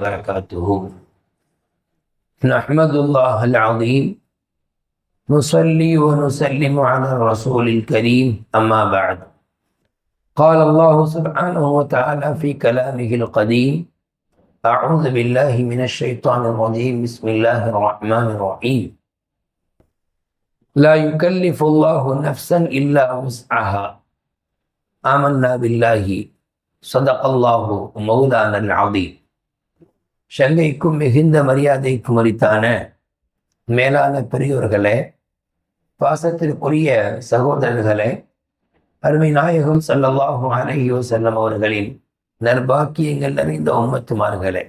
وبركاته. نحمد الله العظيم. نصلي ونسلم على الرسول الكريم. أما بعد. قال الله سبحانه وتعالى في كلامه القديم أعوذ بالله من الشيطان الرجيم. بسم الله الرحمن الرحيم. لا يكلف الله نفسا إلا وسعها. آمنا بالله. صدق الله مولانا العظيم. சங்கைக்கும் மிகுந்த மரியாதைக்கும் அளித்தான மேலான பெரியோர்களே பாசத்திற்குரிய சகோதரர்களே அருமை நாயகம் செல்லவாகும் அலைஹி செல்லம் அவர்களின் நற்பாக்கியங்கள் நிறைந்த உம்மத்துமார்களே.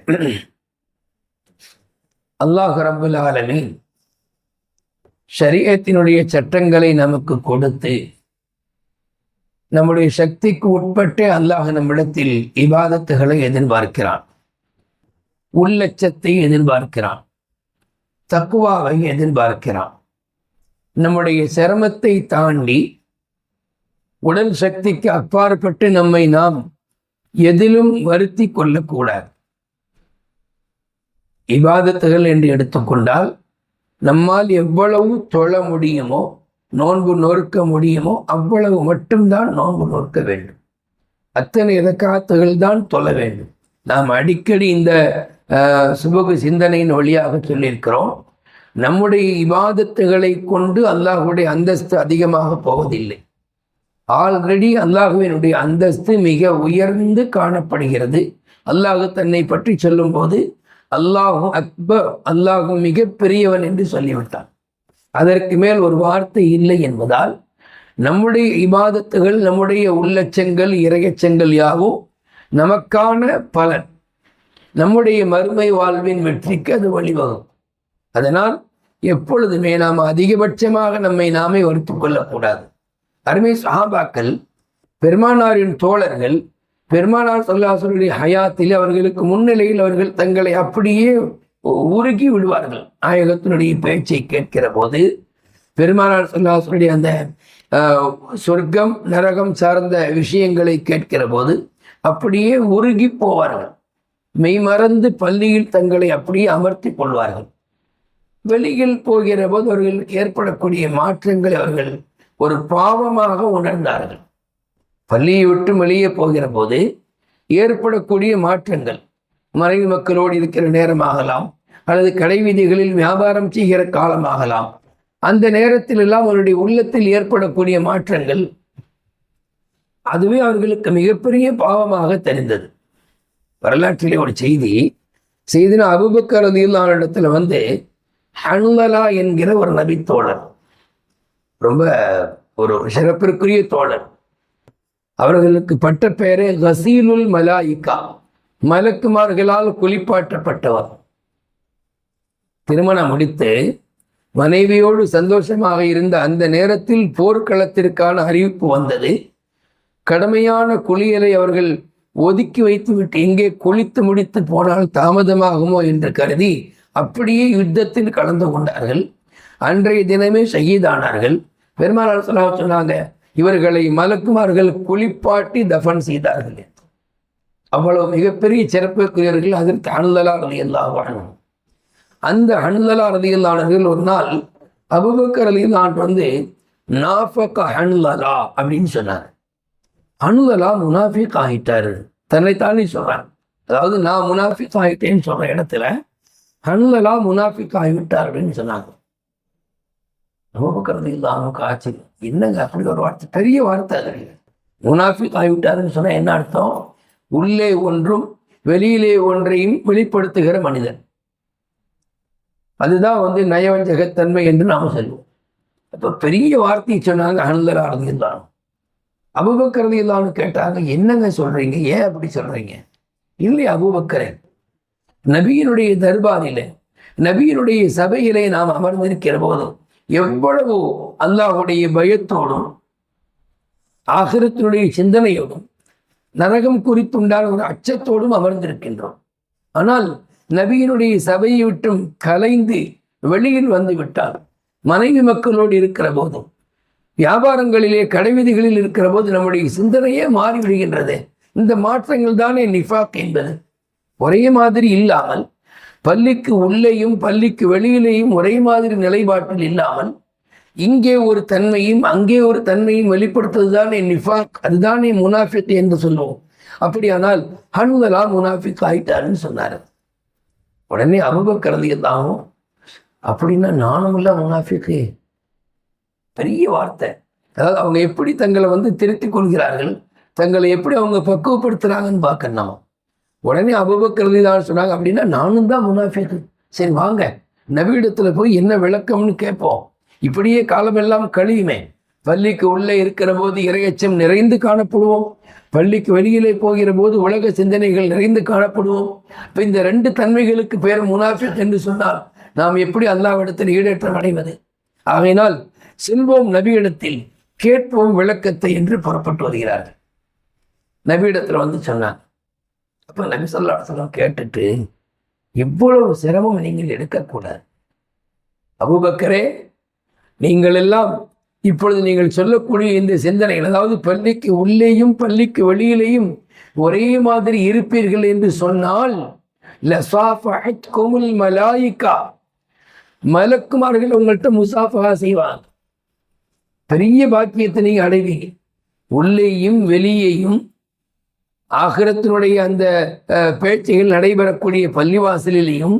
அல்லாஹ் ரபுல் ஷரியத்தினுடைய சட்டங்களை நமக்கு கொடுத்து நம்முடைய சக்திக்கு உட்பட்டே அல்லாஹ் நம்மிடத்தில் இபாதத்துகளை எதிர்பார்க்கிறான். உள்ளச்சத்தை எதிர்பார்க்கிறான். தக்குவாவை எதிர்பார்க்கிறான். நம்முடைய சிரமத்தை தாண்டி உடல் சக்திக்கு அப்பாற்பட்டு நம்மை நாம் எதிலும் வருத்தி கொள்ளக்கூடாது. இபாதத்துகள் என்று எடுத்துக்கொண்டால் நம்மால் எவ்வளவு தொழ முடியுமோ நோன்பு நொறுக்க முடியுமோ அவ்வளவு மட்டும்தான் நோன்பு நொறுக்க வேண்டும். அத்தனை இதக்காத்துகள் தான் தொழ வேண்டும். நாம் அடிக்கடி இந்த சுபகு சிந்தனையின் வழியாக சொல்லியிருக்கிறோம். நம்முடைய இபாதத்துகளை கொண்டு அல்லாஹுடைய அந்தஸ்து அதிகமாக போவதில்லை. ஆல்ரெடி அல்லாஹுவினுடைய அந்தஸ்து மிக உயர்ந்து காணப்படுகிறது. அல்லாஹு தன்னை பற்றி சொல்லும்போது அல்லாஹும் அக்பர் அல்லாஹும் மிக பெரியவன் என்று சொல்லிவிட்டான். அதற்கு மேல் ஒரு வார்த்தை இல்லை என்பதால் நம்முடைய இபாதத்துகள் நம்முடைய உள்ளச்சங்கள் இறையச்சங்கள் யாவும் நமக்கான பலன் நம்முடைய மறுமை வாழ்வின் வெற்றிக்கு அது வழிவகும் அதனால் எப்பொழுதுமே நாம் அதிகபட்சமாக நம்மை நாமே வருத்திக் கொள்ளக்கூடாது. அருமை சஹாபாக்கள் பெருமானாரின் தோழர்கள் பெருமானார் சல்லாசருடைய ஹயாத்தில் அவர்களுக்கு முன்னிலையில் அவர்கள் தங்களை அப்படியே உருகி விடுவார்கள். நாயகத்தினுடைய பேச்சை கேட்கிற போது பெருமானார் சல்லாசருடைய அந்த சொர்க்கம் நரகம் சார்ந்த விஷயங்களை கேட்கிற போது அப்படியே உருகி போவார்கள். மெய்மறந்து பள்ளியில் தங்களை அப்படியே அமர்த்தி கொள்வார்கள். வெளியில் போகிற போது அவர்களுக்கு ஏற்படக்கூடிய மாற்றங்களை அவர்கள் ஒரு பாவமாக உணர்ந்தார்கள். பள்ளியை விட்டு வெளியே போகிற போது ஏற்படக்கூடிய மாற்றங்கள். மறைவு மக்களோடு இருக்கிற நேரமாகலாம் அல்லது கடை வீதிகளில் வியாபாரம் செய்கிற காலமாகலாம். அந்த நேரத்தில் எல்லாம் அவருடைய உள்ளத்தில் ஏற்படக்கூடிய மாற்றங்கள். அதுவே அவர்களுக்கு மிகப்பெரிய பாவமாக தெரிந்தது. வரலாற்றிலே ஒரு செய்தி செய்தினா அபுபக்கரதியில் இடத்துல வந்து ஹன்லலா என்கிற ஒரு நபி தோழர். ரொம்ப ஒரு சிறப்பிற்குரிய தோழர். அவர்களுக்கு பட்ட பெயரே ஹசீலுல் மலாயிகா. மலக்குமார்களால் குளிப்பாற்றப்பட்டவர் திருமணம் முடித்து மனைவியோடு சந்தோஷமாக இருந்த அந்த நேரத்தில் போர்க்களத்திற்கான அறிவிப்பு வந்தது. கடுமையான குளியலை அவர்கள் ஒதுக்கி வைத்துவிட்டு எங்கே குளித்து முடித்து போனால் தாமதமாகுமோ என்று கருதி அப்படியே யுத்தத்தில் கலந்து கொண்டார்கள். அன்றைய தினமே ஷஹீதானார்கள். பெருமாள் சொன்னாங்க இவர்களை மலக்குமார்கள் குளிப்பாட்டி தஃபன் செய்தார்கள் அவ்வளவு மிகப்பெரிய சிறப்புக்குரியவர்கள் அதற்கு அணுதலா ரலியல்லா அந்த அணுதலா ரலியல்லானவர்கள் ஒரு நாள் அபுபக்கர் ரலியல்லான் வந்து நாஃபக அணுதலா அப்படின்னு சொன்னார். அணுதலா முனாஃபிக் ஆகிட்டாரு. தன்னைத்தானே சொல்கிறார் அதாவது நான் முனாஃபிக் ஆகிட்டேன்னு சொன்ன இடத்துல அணுதலா முனாஃபிக் ஆகிவிட்டார் அப்படின்னு சொன்னாங்க அபுபக்கர் ரலியல்லானுக்கு ஆச்சரியம் என்னங்க அப்படி ஒரு வார்த்தை? பெரிய வார்த்தை அது. முனாஃபிக் ஆகிவிட்டாருன்னு சொன்னால் என்ன அர்த்தம்? உள்ளே ஒன்றும் வெளியிலே ஒன்றையும் வெளிப்படுத்துகிற மனிதன். அதுதான் வந்து நயவஞ்சகத்தன்மை என்று நாம் சொல்லுவோம். அப்போ பெரிய வார்த்தையை சொன்னாங்க அனந்தரா இருந்தாலும் அபுபக்கரது இல்லான்னு கேட்டாங்க என்னங்க சொல்றீங்க? ஏன் அப்படி சொல்றீங்க? இல்லை அபுபக்கரே நபியினுடைய தர்பாரில நபியினுடைய சபையிலே நாம் அமர்ந்திருக்கிற போதும் எவ்வளவு அல்லாஹுடைய பயத்தோடும் ஆகிரத்தினுடைய சிந்தனையோடும் நரகம் குறித்துண்டான ஒரு அச்சத்தோடும் அமர்ந்திருக்கின்றோம். ஆனால் நபியினுடைய சபையை விட்டும் கலைந்து வெளியில் வந்து விட்டார் மனைவி மக்களோடு இருக்கிற போதும் வியாபாரங்களிலே கடைவிதிகளில் இருக்கிற போது நம்முடைய சிந்தனையே மாறிவிடுகின்றது. இந்த மாற்றங்கள் தானே நிஃபாக் என்பது. ஒரே மாதிரி இல்லாமல் பள்ளிக்கு உள்ளேயும் பள்ளிக்கு வெளியிலேயும் ஒரே மாதிரி நிலைப்பாட்டில் இல்லாமல் இங்கே ஒரு தன்மையும் அங்கே ஒரு தன்மையும் வெளிப்படுத்துவதுதானே நிஃபாக் அதுதானே முனாஃபிக் என்று சொல்லுவோம். அப்படியானால் ஹன்வலா முனாஃபிக் ஆயிட்டாருன்னு சொன்னார். உடனே அபுபக்கரது எல்லாம் அப்படின்னா நானும் இல்லை முனாஃபிக்கு பெரிய வார்த்தை. அதாவது அவங்க எப்படி தங்களை வந்து திருத்திக் கொள்கிறார்கள் தங்களை எப்படி அவங்க பக்குவப்படுத்துகிறாங்கன்னு பார்க்கணும் நம்ம. உடனே அபுபக்கரதி தான் சொன்னாங்க அப்படின்னா நானும் தான் முனாஃபிக்கு. சரி வாங்க. நவீடத்தில் போய் என்ன விளக்கம்னு கேட்போம். இப்படியே காலமெல்லாம் கழியுமே பள்ளிக்கு உள்ளே இருக்கிற போது இரையச்சம் நிறைந்து காணப்படுவோம். பள்ளிக்கு வெளியிலே போகிற போது உலக சிந்தனைகள் நிறைந்து காணப்படுவோம். இப்போ இந்த ரெண்டு தன்மைகளுக்கு பேர் முனாஃபிக் என்று சொன்னால் நாம் எப்படி அல்லாவிடத்தில் ஈடேற்றம் அடைவது? ஆகையினால் செல்வோம் நபியிடத்தில் கேட்போம் விளக்கத்தை என்று புறப்பட்டு வருகிறார்கள். நபியிடத்தில் வந்து சொன்னாங்க. அப்போ நபி சொல்லாசலம் கேட்டுட்டு இவ்வளவு சிரமம் நீங்கள் எடுக்கக்கூடாது. அபுபக்கரே நீங்கள் எல்லாம் இப்பொழுது நீங்கள் சொல்லக்கூடிய இந்த சிந்தனைகள் அதாவது பள்ளிக்கு உள்ளேயும் பள்ளிக்கு வெளியிலேயும் ஒரே மாதிரி இருப்பீர்கள் என்று சொன்னால் மலாயிக்கா மலக்குமார்கள் உங்கள்கிட்ட முசாஃபா செய்வாங்க. பெரிய பாக்கியத்தை நீங்கள் அடைவீங்க. உள்ளேயும் வெளியேயும் ஆகிரத்தினுடைய அந்த பேச்சைகள் நடைபெறக்கூடிய பள்ளிவாசலிலேயும்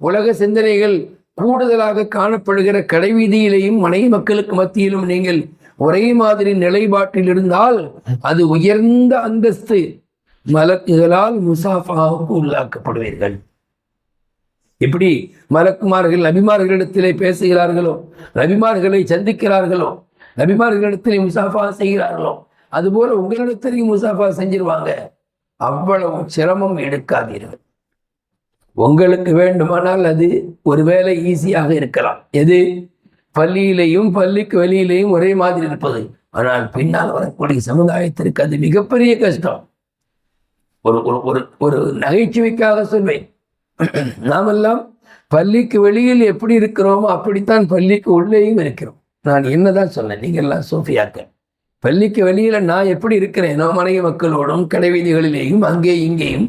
உலக சிந்தனைகள் கூடுதலாக காணப்படுகிற கடைவீதியிலேயும் மனைவி மக்களுக்கு மத்தியிலும் நீங்கள் ஒரே மாதிரி நிலைப்பாட்டில் இருந்தால் அது உயர்ந்த அந்தஸ்து மலக்குகளால் முசாஃபாவுக்கு உள்ளாக்கப்படுவீர்கள். எப்படி? மலக்குமார்கள் நபிமார்களிடத்திலே பேசுகிறார்களோ? நபிமார்களை சந்திக்கிறார்களோ? நபிமார்களிடத்திலே முசாஃபா செய்கிறார்களோ? அதுபோல உங்களிடத்திலையும் முசாஃபா செஞ்சிருவாங்க. அவ்வளவு சிரமம் எடுக்காதீர்கள். உங்களுக்கு வேண்டுமானால் அது ஒருவேளை ஈஸியாக இருக்கலாம். எது? பள்ளியிலையும் பள்ளிக்கு வெளியிலையும் ஒரே மாதிரி இருப்பது. ஆனால் பின்னால் வரக்கூடிய சமுதாயத்திற்கு அது மிகப்பெரிய கஷ்டம். ஒரு ஒரு ஒரு ஒரு நகைச்சுவைக்காக சொல்வேன். நாமெல்லாம் பள்ளிக்கு வெளியில் எப்படி இருக்கிறோமோ அப்படித்தான் பள்ளிக்கு உள்ளேயும் இருக்கிறோம். நான் என்னதான் சொன்னேன் நீங்கள்லாம் சோஃபியாக்கள். பள்ளிக்கு வெளியில் நான் எப்படி இருக்கிறேனோ? மனைவி மக்களோடும் கடைவீதிகளிலேயும் அங்கே இங்கேயும்.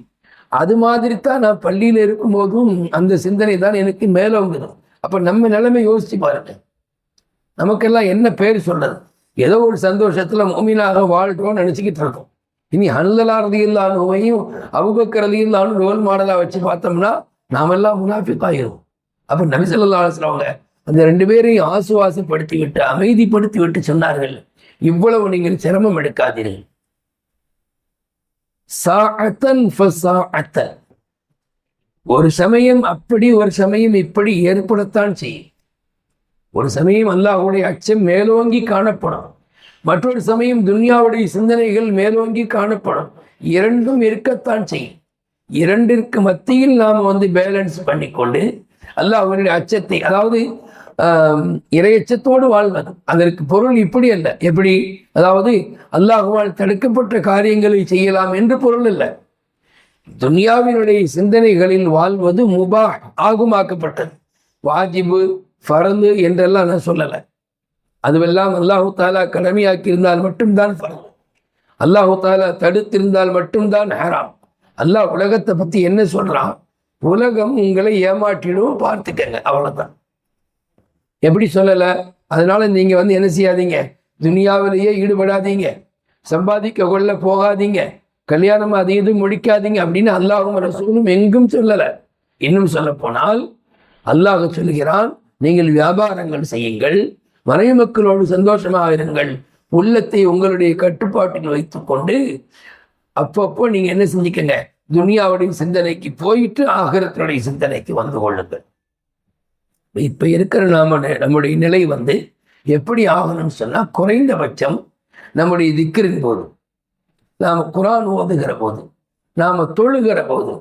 அது மாதிரி தான் நான் பள்ளியில் இருக்கும்போதும் அந்த சிந்தனை தான் எனக்கு மேலோங்குது. அப்போ நம்ம நிலைமை யோசித்து பாருங்க. நமக்கெல்லாம் என்ன பேர் சொல்றது? ஏதோ ஒரு சந்தோஷத்தில் மோமினாக வாழ்கிறோம்னு நினச்சிக்கிட்டு இருக்கோம். இனி அனுதலா ரதியில்லானுவையும் அபுபக்கர் இல்லாமல் ரோல் மாடலாக வச்சு பார்த்தோம்னா நாமெல்லாம் முனாஃபிக் அப்போ அப்ப நபிசல்லா அவங்க அந்த ரெண்டு பேரையும் ஆசுவாசப்படுத்தி விட்டு அமைதிப்படுத்தி விட்டு சொன்னார்கள் இவ்வளவு நீங்கள் சிரமம் எடுக்காதீர்கள். ஒரு சமயம் அப்படி ஒரு சமயம் இப்படி ஏற்படத்தான் செய்யும். ஒரு சமயம் அல்லாஹுடைய அச்சம் மேலோங்கி காணப்படும். மற்றொரு சமயம் துன்யாவுடைய சிந்தனைகள் மேலோங்கி காணப்படும். இரண்டும் இருக்கத்தான் செய்யும். இரண்டிற்கு மத்தியில் நாம் வந்து பேலன்ஸ் பண்ணிக்கொண்டு அல்லாஹ்வுடைய அச்சத்தை அதாவது இறையச்சத்தோடு இரையச்சத்தோடு வாழ்வது. அதற்கு பொருள் இப்படி அல்ல. எப்படி? அதாவது அல்லாஹுவால் தடுக்கப்பட்ட காரியங்களை செய்யலாம் என்று பொருள் இல்லை துன்யாவினுடைய சிந்தனைகளில் வாழ்வது முபா ஆகுமாக்கப்பட்டது. வாஜிபு பரந்து என்றெல்லாம் நான் சொல்லலை. அதுவெல்லாம் அல்லாஹு தாலா கடமையாக்கியிருந்தால் மட்டும்தான் ஃபரது அல்லாஹு தாலா தடுத்திருந்தால் மட்டும்தான் ஹராம். அல்லாஹ் உலகத்தை பத்தி என்ன சொல்றான்? உலகம் உங்களை ஏமாற்றிடும் பார்த்துக்கங்க. அவ்வளவுதான். எப்படி சொல்லலை? அதனால நீங்கள் வந்து என்ன செய்யாதீங்க? துனியாவிலேயே ஈடுபடாதீங்க. சம்பாதிக்க கொள்ள போகாதீங்க. கல்யாணம் அது இது முடிக்காதீங்க அப்படின்னு அல்லாஹும் ரசூலும் எங்கும் சொல்லலை. இன்னும் சொல்ல போனால் அல்லாஹ் சொல்கிறான் நீங்கள் வியாபாரங்கள் செய்யுங்கள் மனைவி மக்களோடு சந்தோஷமாக இருங்கள். உள்ளத்தை உங்களுடைய கட்டுப்பாட்டில் வைத்துக்கொண்டு அப்பப்போ நீங்கள் என்ன செஞ்சுக்கங்க? துனியாவுடைய சிந்தனைக்கு போயிட்டு ஆகரத்தினுடைய சிந்தனைக்கு வந்து கொள்ளுங்கள். இப்போ இருக்கிற நாம நம்முடைய நிலை வந்து எப்படி ஆகணும்னு சொன்னால் குறைந்தபட்சம் நம்முடைய திக்கரின் போது. நாம் குரான் ஓதுகிற போது நாம் தொழுகிற போது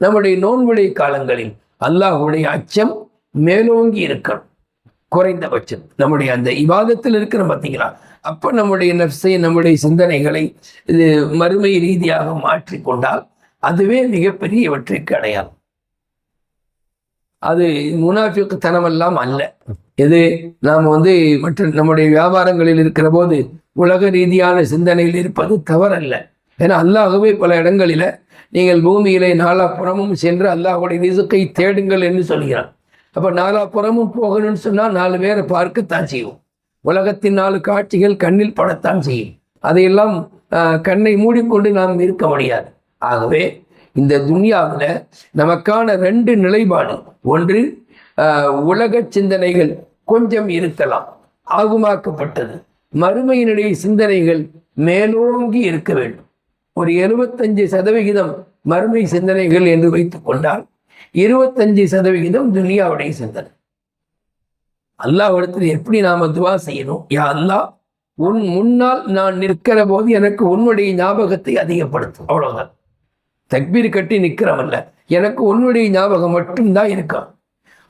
நம்முடைய நோன்புடைய காலங்களில் அல்லாஹ்வுடைய அச்சம் மேலோங்கி இருக்கணும். குறைந்தபட்சம். நம்முடைய அந்த இவாதத்தில் இருக்கிற பார்த்தீங்களா அப்போ நம்முடைய நப்சை நம்முடைய சிந்தனைகளை இது மறுமை ரீதியாக மாற்றிக்கொண்டால் அதுவே மிகப்பெரிய வெற்றிக்கு அடையாளம். அது முனாஃபிக்கு தனமெல்லாம் அல்ல. எது? நாம் வந்து மற்ற நம்முடைய வியாபாரங்களில் இருக்கிற போது உலக ரீதியான சிந்தனையில் இருப்பது தவறல்ல. ஏன்னா அல்லாஹ்வே பல இடங்களில் நீங்கள் பூமியிலே நாலாப்புறமும் சென்று அல்லாஹுடைய ரிசுக்கை தேடுங்கள் என்று சொல்கிறான். அப்போ நாலாப்புறமும் போகணும்னு சொன்னால் நாலு பேரை பார்க்கத்தான் செய்யும். உலகத்தின் நாலு காட்சிகள் கண்ணில் படத்தான் செய்யும். அதையெல்லாம் கண்ணை மூடிக்கொண்டு நாம் இருக்க முடியாது. ஆகவே இந்த துன்யாவில் நமக்கான ரெண்டு நிலைப்பாடு. ஒன்று உலக சிந்தனைகள் கொஞ்சம் இருக்கலாம் ஆகுமாக்கப்பட்டது. மறுமையினுடைய சிந்தனைகள் மேலோங்கி இருக்க வேண்டும். ஒரு எழுபத்தஞ்சு சதவிகிதம் மறுமை சிந்தனைகள் என்று வைத்துக் கொண்டால் இருபத்தஞ்சு சதவிகிதம் துனியாவுடைய சிந்தனை. அல்லாவிடத்தில் எப்படி நாம துவா செய்யணும்? யா அல்லாஹ் உன் முன்னால் நான் நிற்கிற போது எனக்கு உன்னுடைய ஞாபகத்தை அதிகப்படுத்தும். அவ்வளவுதான். தக்பீர் கட்டி நிற்கிறவன்ல எனக்கு உன்னுடைய ஞாபகம் மட்டும்தான் இருக்கும்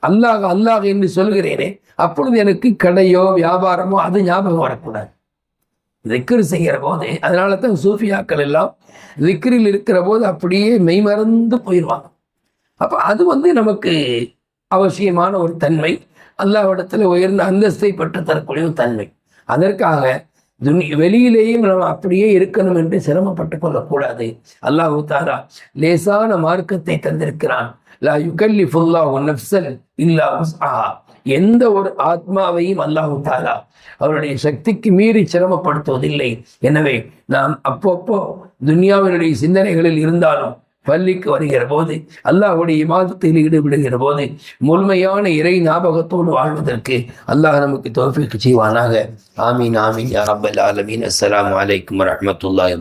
அல்லாஹ் அல்லாஹ் என்று சொல்கிறேனே அப்பொழுது எனக்கு கடையோ வியாபாரமோ அது ஞாபகம் வரக்கூடாது. திக்ரு செய்கிற போது அதனால தான் சூஃபியாக்கள் எல்லாம் திக்ரில் இருக்கிற போது அப்படியே மெய்மறந்து போயிடுவாங்க. அப்போ அது வந்து நமக்கு அவசியமான ஒரு தன்மை. அல்லாஹ்விடத்தில் உயர்ந்த அந்தஸ்தை பெற்று தரக்கூடிய ஒரு தன்மை. அதற்காக துனி வெளியிலேயும் நாம் அப்படியே இருக்கணும் என்று சிரமப்பட்டு கொள்ளக்கூடாது. அல்லாஹு தாரா லேசான மார்க்கத்தை தந்திருக்கிறான். லா யுகல்லி ஃபுல்லா நஃப்சல் இல்லா உஸ்ஆஹா எந்த ஒரு ஆத்மாவையும் அல்லாஹு தாலா அவருடைய சக்திக்கு மீறி சிரமப்படுத்துவதில்லை. எனவே நாம் அப்பப்போ துனியாவினுடைய சிந்தனைகளில் இருந்தாலும் பள்ளிக்கு வருகிற போது அல்லாஹுடைய இமாதத்தில் ஈடுபடுகிற போது முழுமையான இறை ஞாபகத்தோடு வாழ்வதற்கு அல்லாஹ் நமக்கு தோஃபிக்கு செய்வானாக. ஆமீன் ஆமீன். யா ரப்பல் ஆலமீன். அஸ்ஸலாமு அலைக்கும் வரஹ்மத்துல்லாஹி